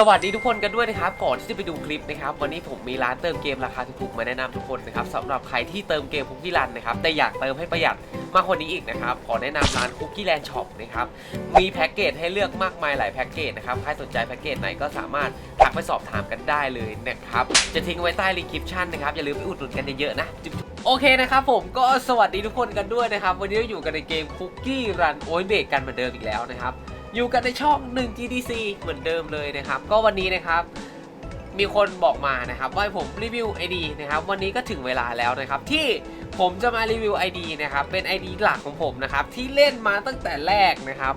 สวัสดีทุกคนกันด้วยนะครับ ก่อนที่จะไปดูคลิปนะครับ วันนี้ผมมีร้านเติมเกมราคาถูกๆมาแนะนำทุกคนนะครับสำหรับใครที่เติมเกมคุกกี้รันนะครับแต่อยากเติมให้ประหยัดมากกว่านี้อีกนะครับขอแนะนำร้านคุกกี้แลนด์ช็อปนะครับมีแพ็กเกจให้เลือกมากมายหลายแพ็กเกจนะครับใครสนใจแพ็กเกจไหนก็สามารถทักไปสอบถามกันได้เลยนะครับจะทิ้งไว้ใต้รีคริปชั่นนะครับอย่าลืมไปอุดหนุนกันเยอะๆนะโอเคนะครับผมก็สวัสดีทุกคนกันด้วยนะครับ วันนี้เราอยู่กันในเกมคุกกี้รันโอ้ยเบรกกันเหมือนเดิมอีกแล้วนะครับ อยู่กันในช่อง 1 GDC เหมือนเดิมเลยนะครับ ก็วันนี้นะครับ มีคนบอกมานะครับว่าให้ผมรีวิว ID นะครับ วันนี้ก็ถึงเวลาแล้วนะครับ ที่ผมจะมารีวิว ID นะครับ เป็น ID หลักของผมนะครับ ที่เล่นมาตั้งแต่แรกนะครับ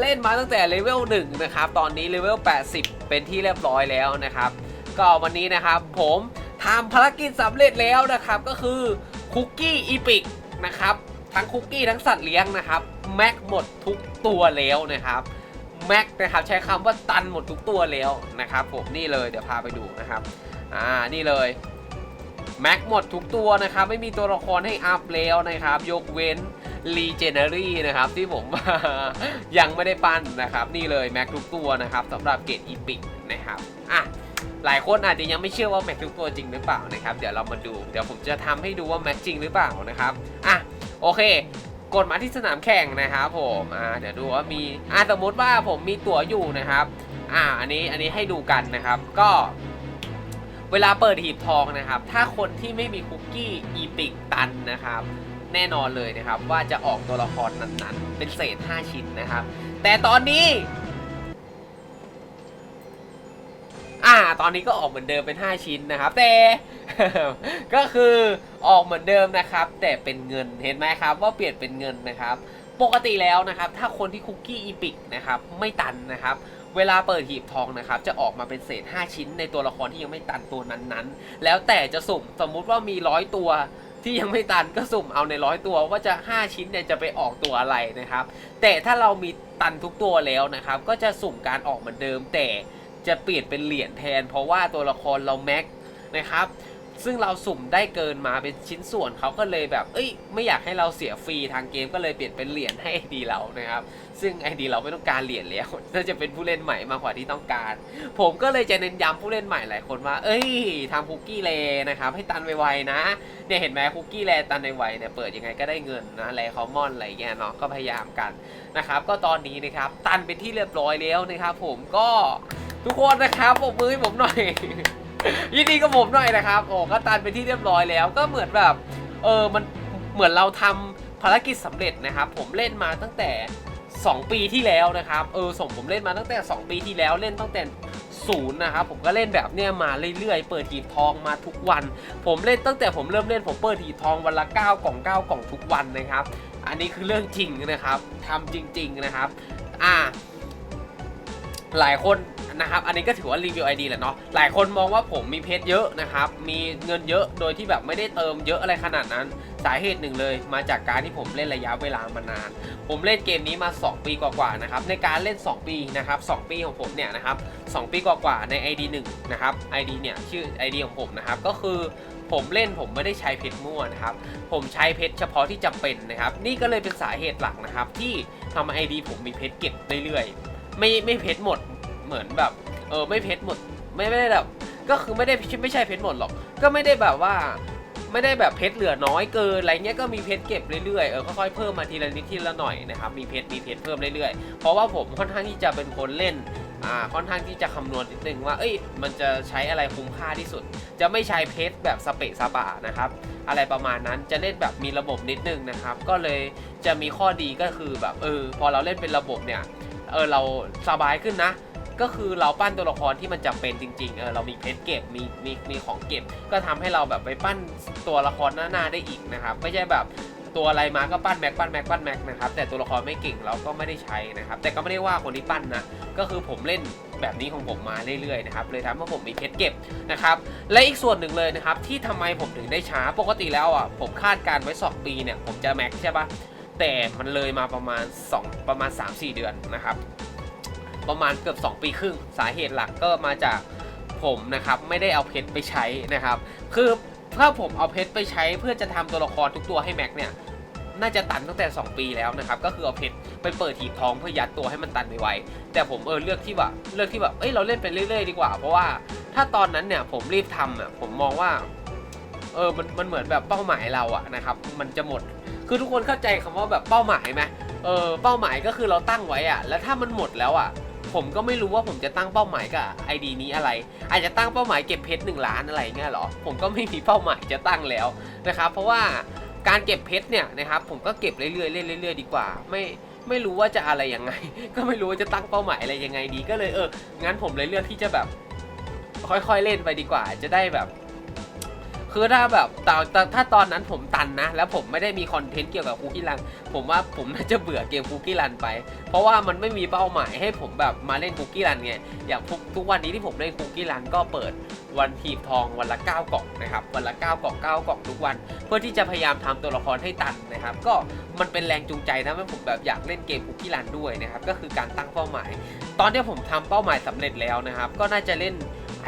เล่นมาตั้งแต่เลเวล1นะครับ ตอนนี้เลเวล80 เป็นที่เรียบร้อยแล้วนะครับ ก็วันนี้นะครับผมทำภารกิจสำเร็จแล้วนะครับ ก็คือคุกกี้อีพิกนะครับทั้งคุกกี้ทั้งสัตว์เลี้ยงนะครับ แม็กหมดทุกตัวแล้วนะครับ แม็กนะครับใช้คำว่าตันหมดทุกตัวแล้วนะครับผมนี่เลยเดี๋ยวพาไปดูนะครับอ่านี่เลยแม็กหมดทุกตัวนะครับไม่มีตัวละครให้อัพแล้วนะครับ ยกเว้นรีเจเนอรี่นะครับที่ผมยังไม่ได้ปั้นนะครับ นี่เลยแม็กทุกตัวนะครับสำหรับเกรดอีพิกนะครับอะหลายคนอาจจะยังไม่เชื่อว่าแม็กทุกตัวจริงหรือเปล่านะครับ เดี๋ยวเรามาดู เดี๋ยวผมจะทำให้ดูว่าแม็กจริงหรือเปล่านะครับอะโอเค กดมาที่สนามแข่งนะครับผมอ่าเดี๋ยวดูว่ามีอ่าสมมติว่าผมมีตั๋วอยู่นะครับอ่าอันนี้อันนี้ให้ดูกันนะครับก็เวลาเปิดหีบทองนะครับ ถ้าคนที่ไม่มีคุกกี้อีปิกตันนะครับ แน่นอนเลยนะครับ ว่าจะออกตัวละครนั้นๆ เป็นเศษ 5 ชิ้นนะครับ แต่ตอนนี้ อ่า ตอนนี้ก็ออกเหมือนเดิมเป็น 5 ชิ้นนะครับ แต่ ก็คือออกเหมือนเดิมนะครับ แต่เป็นเงินเห็นไหมครับ ว่าเปลี่ยนเป็นเงินนะครับ ปกติแล้วนะครับ ถ้าคนที่คุกกี้อีพิกนะครับไม่ตันนะครับเวลาเปิดหีบทองนะครับ จะออกมาเป็นเศษ 5 ชิ้นในตัวละครที่ยังไม่ตันตัวนั้นๆ แล้วแต่จะสุ่มสมมุติว่ามีร้อยตัวที่ยังไม่ตันก็สุ่มเอาในร้อยตัวว่าจะ 5 ชิ้นเนี่ยจะไปออกตัวอะไรนะครับ แต่ถ้าเรามีตันทุกตัวแล้วนะครับ ก็จะสุ่มการออกเหมือนเดิม แต่จะเปลี่ยนเป็นเหรียญแทน เพราะว่าตัวละครเราแม็กนะครับ ซึ่งเราสุ่มได้เกินมาเป็นชิ้นส่วนเขาก็เลยแบบ เอ้ย ไม่อยากให้เราเสียฟรีทางเกมก็เลยเปลี่ยนเป็นเหรียญให้ไอดีเรานะครับ ซึ่งไอดีเราไม่ต้องการเหรียญแล้ว น่าจะเป็นผู้เล่นใหม่มากกว่าที่ต้องการ ผมก็เลยจะเน้นย้ำผู้เล่นใหม่หลายคนว่า เอ้ยทำคุกกี้แลนะครับ ให้ตันไวๆนะ เนี่ยเห็นไหมคุกกี้แลตันไวๆเนี่ยเปิดยังไงก็ได้เงินนะแลคอมมอนอะไรเงี้ยเนาะ ก็พยายามกันนะครับ ก็ตอนนี้นะครับ ตันเป็นที่เรียบร้อยแล้วนะครับ ผมก็ทุกคนนะครับปรบมือให้ผมหน่อย ยินดีกับผมหน่อยนะครับโอ้ก็ตันเป็นที่เรียบร้อยแล้ว ก็เหมือนแบบเออมันเหมือนเราทำภารกิจสำเร็จนะครับ ผมเล่นมาตั้งแต่ 2 ปีที่แล้วนะครับเออส่งผมเล่นมาตั้งแต่ 2 ปีที่แล้วเล่นตั้งแต่ศูนย์นะครับผมก็เล่นแบบเนี้ยมาเรื่อยๆ เปิดหีบทองมาทุกวัน ผมเล่นตั้งแต่ผมเริ่มเล่นผมเปิดหีบทองวันละ9กล่อง9กล่องทุกวันนะครับ อันนี้คือเรื่องจริงนะครับทำจริง ๆนะครับ อ่า หลายคน นะครับ อันนี้ก็ถือว่ารีวิวไอดีแหละเนาะ หลายคนมองว่าผมมีเพชรเยอะนะครับ มีเงินเยอะโดยที่แบบไม่ได้เติมเยอะอะไรขนาดนั้น สาเหตุหนึ่งเลยมาจากการที่ผมเล่นระยะเวลามานาน ผมเล่นเกมนี้มา 2 ปีกว่าๆนะครับ ในการเล่น 2 ปีนะครับ 2 ปีของผมเนี่ยนะครับ 2 ปีกว่าๆใน ID 1นะครับ ID เนี่ยชื่อ ID ของผมนะครับ ก็คือผมเล่นผมไม่ได้ใช้เพชรมั่วนะครับ ผมใช้เพชรเฉพาะที่จำเป็นนะครับ นี่ก็เลยเป็นสาเหตุหลักนะครับ ที่ทำให้ ID ผมมีเพชรเก็บเรื่อยๆ ไม่ไม่เพชรหมด เหมือนแบบ เออไม่เพชรหมด ไม่ไม่ได้แบบ ก็คือไม่ได้ไม่ใช่เพชรหมดหรอก ก็ไม่ได้แบบว่า ไม่ได้แบบเพชรเหลือน้อยเกินอะไรเงี้ยก็มีเพชรเก็บเรื่อยๆเออค่อยๆเพิ่มมาทีละนิดทีละหน่อยนะครับมีเพชรมีเพชรเพิ่มเรื่อยๆเพราะว่าผมค่อนข้างที่จะเป็นคนเล่นอ่าค่อนข้างที่จะคำนวณนิดนึงว่าเอ้ยมันจะใช้อะไรคุ้มค่าที่สุด จะไม่ใช้เพชรแบบสเปะสปะนะครับอะไรประมาณนั้นจะเล่นแบบมีระบบนิดนึงนะครับ ก็เลยจะมีข้อดีก็คือแบบเออพอเราเล่นเป็นระบบเนี่ยเออเราสบายขึ้นนะ ก็คือเราปั้นตัวละครที่มันจำเป็นจริงๆเออเรามีเพชรเก็บมีมีมีของเก็บ ก็ทำให้เราแบบไปปั้นตัวละครหน้าๆได้อีกนะครับไม่ใช่แบบตัวอะไรมาก็ปั้นแม็กปั้นแม็กปั้นแม็กนะครับแต่ตัวละครไม่เก่งเราก็ไม่ได้ใช้นะครับแต่ก็ไม่ได้ว่าคนที่ปั้นนะก็คือผมเล่นแบบนี้ของผมมาเรื่อยๆนะครับเลยทำให้ผมมีเพชรเก็บนะครับและอีกส่วนหนึ่งเลยนะครับที่ทำไมผมถึงได้ช้าปกติแล้วอะผมคาดการไว้2ปีเนี่ยผมจะแม็กใช่ปะแต่มันเลยมาประมาณ 2 ประมาณ 3-4 เดือนนะครับ ประมาณเกือบ 2 ปีครึ่ง สาเหตุหลักก็มาจากผมนะครับ ไม่ได้เอาเพชรไปใช้นะครับ คือถ้าผมเอาเพชรไปใช้เพื่อจะทำตัวละครทุกตัวให้แม็กเนี่ยน่าจะตันตั้งแต่ 2 ปีแล้วนะครับ ก็คือเอาเพชรไปเปิดหีบทองเพื่อยัดตัวให้มันตันไวๆแต่ผมเออเลือกที่แบบเลือกที่แบบเอ้ยเราเล่นไปเรื่อยๆดีกว่า เพราะว่าถ้าตอนนั้นเนี่ยผมรีบทำอะผมมองว่าเออมันมันเหมือนแบบเป้าหมายเราอะนะครับมันจะหมด คือทุกคนเข้าใจคำว่าแบบเป้าหมายไหมเออเป้าหมายก็คือเราตั้งไว้อะแล้วถ้ามันหมดแล้วอะ ผมก็ไม่รู้ว่าผมจะตั้งเป้าหมายกับไอดีนี้อะไร อาจจะตั้งเป้าหมายเก็บเพชรหนึ่งล้านอะไรเงี้ยเหรอ ผมก็ไม่มีเป้าหมายจะตั้งแล้วนะครับ เพราะว่าการเก็บเพชรเนี่ยนะครับผมก็เก็บเรื่อยๆเรื่อยๆดีกว่า ไม่ไม่รู้ว่าจะอะไรยังไง ก็ไม่รู้ว่าจะตั้งเป้าหมายอะไรยังไงดี ก็เลยเอองั้นผมเลยเลือกที่จะแบบ ค่อยๆเล่นไปดีกว่า จะได้แบบ คือถ้าแบบตอนตอนถ้าตอนนั้นผมตันนะ แล้วผมไม่ได้มีคอนเทนต์เกี่ยวกับคุกกี้รัน ผมว่าผมน่าจะเบื่อเกมคุกกี้รันไป เพราะว่ามันไม่มีเป้าหมายให้ผมแบบมาเล่นคุกกี้รันไง อย่างทุกวันนี้ที่ผมเล่นคุกกี้รันก็เปิดวันทีบทองวันละ 9 กล่องนะครับ วันละ 9 กล่อง 9 กล่องทุกวัน เพื่อที่จะพยายามทำตัวละครให้ตันนะครับ ก็มันเป็นแรงจูงใจนะให้ผมแบบอยากเล่นเกมคุกกี้รันด้วยนะครับ ก็คือการตั้งเป้าหมาย ตอนที่ผมทำเป้าหมายสำเร็จแล้วนะครับ ก็น่าจะเล่น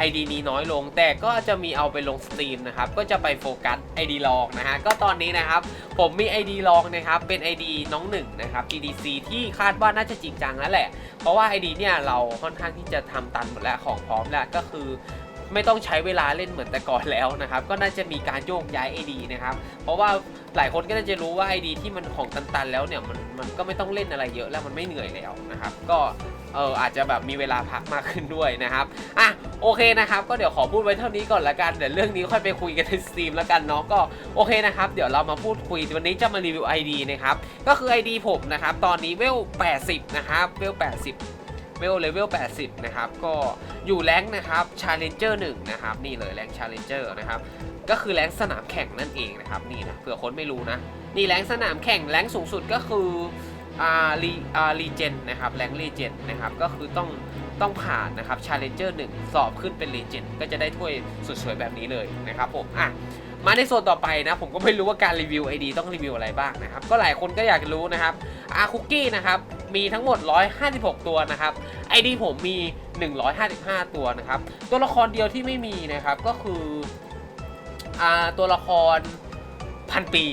ID นี้น้อยลง แต่ก็จะมีเอาไปลงสตรีมนะครับ ก็จะไปโฟกัส ID ลองนะฮะ ก็ตอนนี้นะครับ ผมมี ID ลองนะครับ เป็น ID น้องหนึ่งนะครับ GDC ที่คาดว่าน่าจะจริงจังแล้วแหละ เพราะว่า ID เนี่ยเราค่อนข้างที่จะทำตันหมดแล้วของพร้อมแล้วก็คือ ไม่ต้องใช้เวลาเล่นเหมือนแต่ก่อนแล้วนะครับ ก็น่าจะมีการโยกย้าย ID นะครับ เพราะว่าหลายคนก็น่าจะรู้ว่า ID ที่มันของตันๆแล้วเนี่ยมันมันก็ไม่ต้องเล่นอะไรเยอะแล้วมันไม่เหนื่อยแล้วนะครับ ก็เอออาจจะแบบมีเวลาพักมากขึ้นด้วยนะครับอะโอเคนะครับ ก็เดี๋ยวขอพูดไว้เท่านี้ก่อนละกันเดี๋ยวเรื่องนี้ค่อยไปคุยกันในสตรีมแล้วกันเนาะก็โอเคนะครับ เดี๋ยวเรามาพูดคุยวันนี้จะมารีวิว ID นะครับก็คือ ID ผมนะครับตอนนี้เวล80 นะครับเวล80 เวลเลเวล 80 นะครับ ก็อยู่แรงนะครับ Challenger 1 นะครับ นี่เลยแรงค์ Challenger นะครับ ก็คือแรงสนามแข่งนั่นเองนะครับ นี่นะ เผื่อคนไม่รู้นะ นี่แรงสนามแข่งแรงสูงสุดก็คืออ่ารีอ่ารีเจนนะครับ แรงรีเจนนะครับ ก็คือต้องต้องผ่านนะครับ Challenger 1 สอบขึ้นเป็นรีเจนก็จะได้ถ้วยสวยๆแบบนี้เลยนะครับผม อะมาในโซนต่อไปนะ ผมก็ไม่รู้ว่าการรีวิว ID ต้องรีวิวอะไรบ้างนะครับ ก็หลายคนก็อยากรู้นะครับอาคุกกี้นะครับ มีทั้งหมด 156 ตัวนะครับ ID ผมมี 155 ตัวนะครับ ตัวละครเดียวที่ไม่มีนะครับก็คืออตัวละครพันปี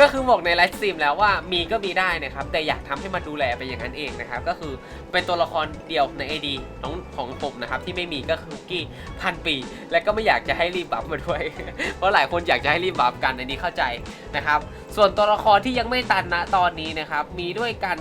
ก็คือบอกในไลฟ์สตรีมแล้วว่ามีก็มีได้นะครับ แต่อยากทำให้มันดูแลไปอย่างนั้นเองนะครับ ก็คือเป็นตัวละครเดียวใน ID ของของผมนะครับ ที่ไม่มีก็คือคุกกี้พันปี และก็ไม่อยากจะให้รีบบัฟมาด้วย เพราะหลายคนอยากจะให้รีบบัฟกันอันนี้เข้าใจนะครับ ส่วนตัวละครที่ยังไม่ตันนะตอนนี้นะครับ มีด้วยกัน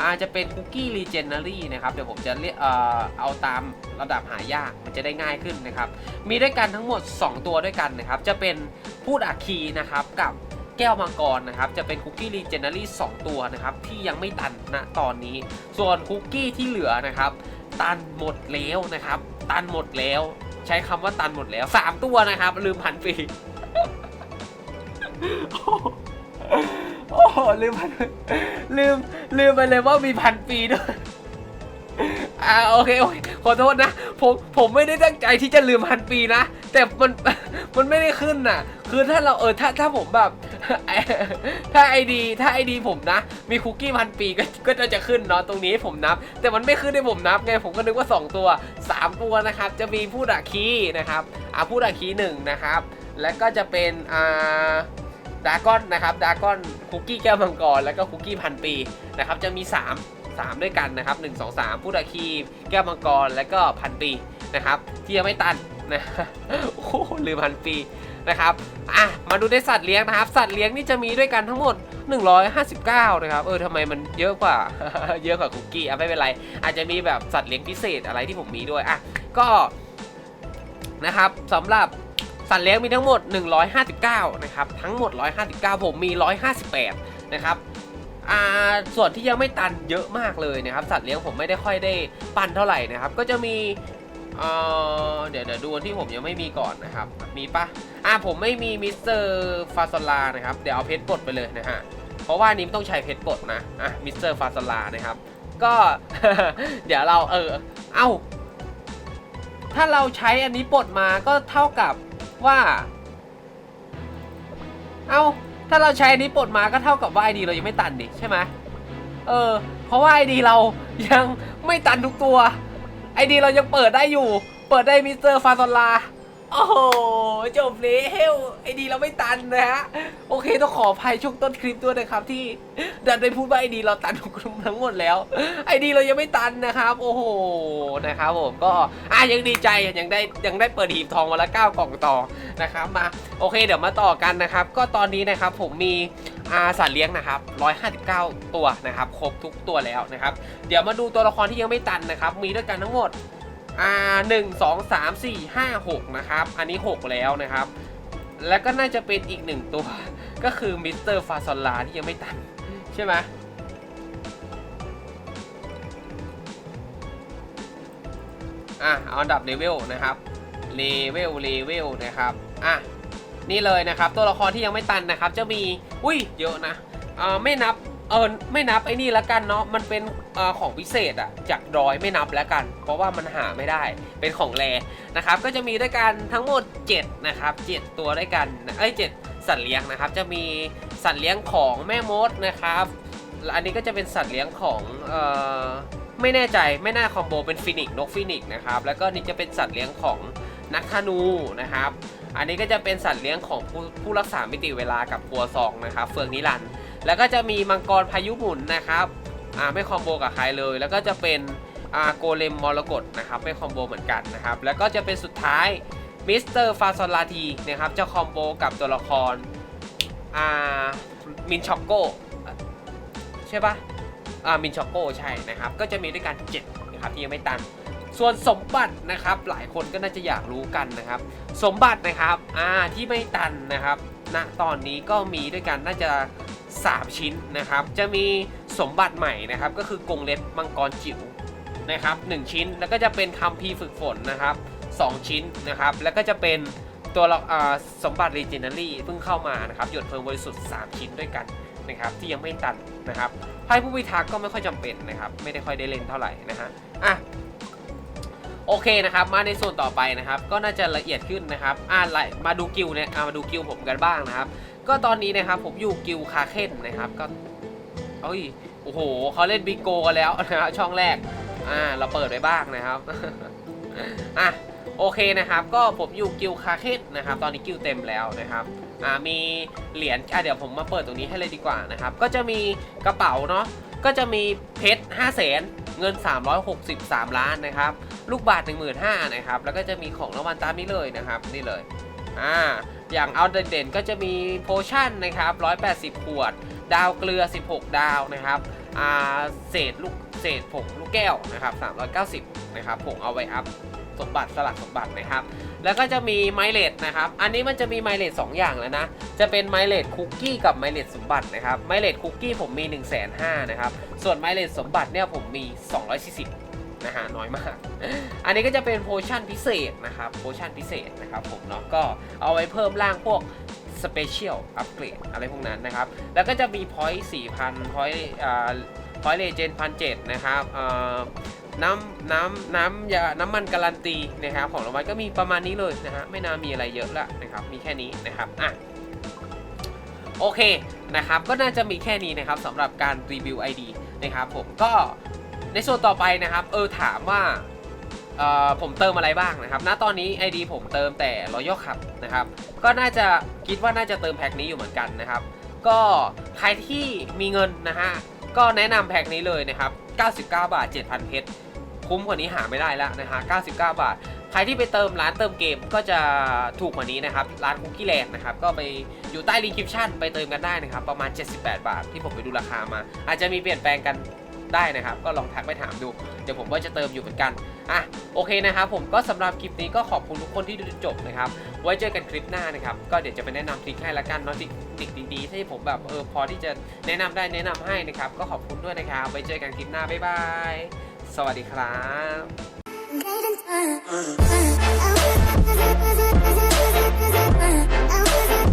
อาจจะเป็นคุกกี้รีเจนเนอรี่นะครับ เดี๋ยวผมจะเรียกเอ่อเอาตามระดับหายากมันจะได้ง่ายขึ้นนะครับ มีด้วยกันทั้งหมด 2 ตัวด้วยกันนะครับ จะเป็นพูดอาคีนะครับกับ แก้วมังกรนะครับ จะเป็นคุกกี้รีเจนเนอรี่2ตัวนะครับ ที่ยังไม่ตันณตอนนี้ ส่วนคุกกี้ที่เหลือนะครับ ตันหมดแล้วนะครับ ตันหมดแล้ว ใช้คำว่าตันหมดแล้ว 3 ตัวนะครับ ลืมพันปีโอ้โหลืมพันลืมลืมไปเลยว่ามีพันปีด้วยอ่าโอเคโอเคขอโทษนะผมผมไม่ได้ตั้งใจที่จะลืมพันปีนะ แต่มันมันไม่ได้ขึ้นน่ะ คือถ้าเราเออถ้าถ้าผมแบบ ถ้าไอดีถ้าไอดีผมนะ มีคุกกี้พันปีก็ก็จะจะขึ้นเนาะตรงนี้ผมนับ แต่มันไม่ขึ้นให้ผมนับไงผมก็นึกว่า 2 ตัว 3 ตัวนะครับ จะมีผู้ดักคีนะครับอ่าผู้ดักคีหนึ่งนะครับ แล้วก็จะเป็นอ่าดากอนนะครับดากอนคุกกี้แก้วมังกรแล้วก็คุกกี้พันปีนะครับจะมี 3 3 ด้วยกันนะครับ 1 2 3ผู้ดาคีแก้วมังกร แล้วก็พันปีนะครับ ที่ยังไม่ตันนะ โอ้ลืมพันปี นะครับอะมาดูในสัตว์เลี้ยงนะครับ สัตว์เลี้ยงนี่จะมีด้วยกันทั้งหมด 159 นะครับ เออทำไมมันเยอะกว่า เยอะกว่าคุกกี้อะไม่เป็นไร อาจจะมีแบบสัตว์เลี้ยงพิเศษอะไรที่ผมมีด้วยอะก็นะครับสำหรับสัตว์เลี้ยงมีทั้งหมด 159 นะครับ ทั้งหมด 159 ผมมี 158 นะครับอ่าส่วนที่ยังไม่ตันเยอะมากเลยนะครับ สัตว์เลี้ยงผมไม่ได้ค่อยได้ปั้นเท่าไหร่นะครับ ก็จะมี เออเดี๋ยวเดี๋ยวดูอันที่ผมยังไม่มีก่อนนะครับ มีปะอ่าผมไม่มีมิสเตอร์ฟาซลานะครับ เดี๋ยวเอาเพชรปลดไปเลยนะฮะ เพราะว่านนี้ต้องใช้เพชรปลดนะ อะมิสเตอร์ฟาซลานะครับ ก็ เดี๋ยวเราเออ เอ้า ถ้าเราใช้อันนี้ปลดมาก็เท่ากับว่า เอ้า ถ้าเราใช้อันนี้ปลดมาก็เท่ากับว่าไอดีเรายังไม่ตันดิใช่ไหมเออ เพราะว่าไอดีเรายังไม่ตันทุกตัว ไอดีเรายังเปิดได้อยู่ เปิดได้มิสเตอร์ฟาซอลา โอ้โหจบแล้วไอดีเราไม่ตันนะฮะโอเคต้องขออภัยช่วงต้นคลิปด้วยนะครับ ที่ดันไปพูดว่าไอดีเราตันทุกกลุ่มทั้งหมดแล้วไอดีเรายังไม่ตันนะครับ โอ้โหนะครับผมก็อะยังดีใจยังได้ยังได้เปิดหีบทองมาละ9กล่องต่อนะครับมาโอเคเดี๋ยวมาต่อกันนะครับ ก็ตอนนี้นะครับผมมีอาสัตว์เลี้ยงนะครับ 159 ตัวนะครับ ครบทุกตัวแล้วนะครับ เดี๋ยวมาดูตัวละครที่ยังไม่ตันนะครับ มีด้วยกันทั้งหมด อ่าหนึ่งสองสามสี่ห้าหกนะครับ อันนี้หกแล้วนะครับ แล้วก็น่าจะเป็นอีกหนึ่งตัว ก็คือมิสเตอร์ฟาซอลาที่ยังไม่ตัน ใช่ไหมอะเอาอันดับเลเวลนะครับเลเวลเลเวลนะครับอะนี่เลยนะครับ ตัวละครที่ยังไม่ตันนะครับ จะมี อุ้ยเยอะนะอ่าไม่นับเออไม่นับไอ้นี่ละกันเนาะมันเป็น อของพิเศษอะจากดอยไม่นับแล้วกัน เพราะว่ามันหาไม่ได้เป็นของแรนะครับ ก็จะมีด้วยกันทั้งหมด 7 นะครับ 7 ตัวด้วยกันเอ้ย7สัตว์เลี้ยงนะครับ จะมีสัตว์เลี้ยงของแม่มดนะครับอันนี้ก็จะเป็นสัตว์เลี้ยงของเอ่อไม่แน่ใจไม่น่าคอมโบเป็นฟินิกนกฟินิกนะครับแล้วก็นี่จะเป็นสัตว์เลี้ยงของนักธนูนะครับ อันนี้ก็จะเป็นสัตว์เลี้ยงของผู้ผู้รักษามิติเวลากับปัวซองนะครับ เฟืองนิรันแล้วก็จะมีมังกรพายุหมุนนะครับ อ่าไม่คอมโบกับใครเลย แล้วก็จะเป็นอ่าโกเลมมรกตนะครับไม่คอมโบเหมือนกันนะครับแล้วก็จะเป็นสุดท้ายมิสเตอร์ฟาซอลาทีนะครับจะคอมโบกับตัวละครอ่ามินช็อกโกใช่ปะอ่ามินช็อกโกใช่นะครับก็จะมีด้วยกัน7นะครับที่ยังไม่ตันส่วนสมบัตินะครับหลายคนก็น่าจะอยากรู้กันนะครับ สมบัตินะครับอ่าที่ไม่ตันนะครับณตอนนี้ก็มีด้วยกันน่าจะ 3 ชิ้นนะครับ จะมีสมบัติใหม่นะครับ ก็คือกรงเล็บมังกรจิ๋วนะครับ1ชิ้นแล้วก็จะเป็นคัมภีร์ฝึกฝนนะครับ 2 ชิ้นนะครับ แล้วก็จะเป็นตัวละอ่าสมบัติ Legendary เพิ่งเข้ามานะครับหยดเพลิงบริสุทธิ์ 3 ชิ้นด้วยกันนะครับที่ยังไม่ตันนะครับไพ่ผู้พิทักษ์ก็ไม่ค่อยจำเป็นนะครับ ไม่ได้ค่อยได้เล่นเท่าไหร่นะฮะอะโอเคนะครับมาในส่วนต่อไปนะครับ ก็น่าจะละเอียดขึ้นนะครับอ่าไล่มาดูกิลเนี่ยอ่ามาดูกิลผมกันบ้างนะครับ ก็ตอนนี้นะครับผมอยู่กิลคาเคนนะครับก็เอ้ยโอ้โหเขาเล่นบิโกกันแล้วนะครับช่องแรกอ่าเราเปิดไว้บ้างนะครับอะโอเคนะครับ ก็ผมอยู่กิลคาเคนนะครับตอนนี้กิลเต็มแล้วนะครับอ่ามีเหรียญอะเดี๋ยวผมมาเปิดตรงนี้ให้เลยดีกว่านะครับ ก็จะมีกระเป๋าเนาะก็จะมีเพชร5 0 0แสนเงิน 363 ล้านนะครับ ลูกบาท 15,000นะครับ แล้วก็จะมีของรางวัลตามนี้เลยนะครับ นี่เลย อ่า อย่างเอาเด่นๆก็จะมีโพชั่นนะครับ 180 ขวด ดาวเกลือ 16 ดาวนะครับเศษลูกเศษผงลูกแก้วนะครับ 390 นะครับผงเอาไว้อัพสมบัติสลักสมบัตินะครับ แล้วก็จะมีไมเลดนะครับ อันนี้มันจะมีไมเลด2อย่างแล้วนะ จะเป็นไมเลดคุกกี้กับไมเลดสมบัตินะครับ ไมเลดคุกกี้ผมมี 1 5 0 0 0 0นะครับ ส่วนไมเลดสมบัติเนี่ยผมมี 240 นะฮะน้อยมาก อันนี้ก็จะเป็นโพชั่นพิเศษนะครับโพชั่นพิเศษนะครับผมเนาะก็เอาไว้เพิ่มร่างพวกสเปเชียลอัปเกรดอะไรพวกนั้นนะครับ แล้วก็จะมีพอยต์4,000พอยต์อ่าพอยต์เลเจนพันเจ็ดนะครับอ่าน้ำน้ำน้ำยาน้ำมันการันตีนะครับของรางวัลก็มีประมาณนี้เลยนะฮะไม่น่ามีอะไรเยอะละนะครับมีแค่นี้นะครับอะโอเคนะครับก็น่าจะมีแค่นี้นะครับสำหรับการรีวิว ID นะครับผมก็ ในส่วนต่อไปนะครับเออถามว่าผมเติมอะไรบ้างนะครับ ณ ตอนนี้ ID ผมเติมแต่ Royal Cup นะครับ ก็น่าจะคิดว่าน่าจะเติมแพ็คนี้อยู่เหมือนกันนะครับ ก็ใครที่มีเงินนะฮะ ก็แนะนำแพ็คนี้เลยนะครับ 99 บาท 7,000 เพชร คุ้มกว่านี้หาไม่ได้แล้วนะฮะ 99 บาท ใครที่ไปเติมร้านเติมเกมก็จะถูกกว่านี้นะครับ ร้านคุกกี้แลนด์นะครับ ก็ไปอยู่ใต้รีคิปชั่นไปเติมกันได้นะครับ ประมาณ 78 บาทที่ผมไปดูราคามา อาจจะมีเปลี่ยนแปลงกัน ได้นะครับ ก็ลองทักไปถามดู เดี๋ยวผมก็จะเติมอยู่เหมือนกัน อะโอเคนะครับผมก็สำหรับคลิปนี้ก็ขอบคุณทุกคนที่ดูจนจบนะครับ ไว้เจอกันคลิปหน้านะครับ ก็เดี๋ยวจะไปแนะนำทริคให้ละกันเนาะทริคทริคดีๆที่ผมแบบเออพอที่จะแนะนำได้แนะนำให้นะครับ ก็ขอบคุณด้วยนะครับ ไว้เจอกันคลิปหน้าบ๊ายบาย สวัสดีครับ I was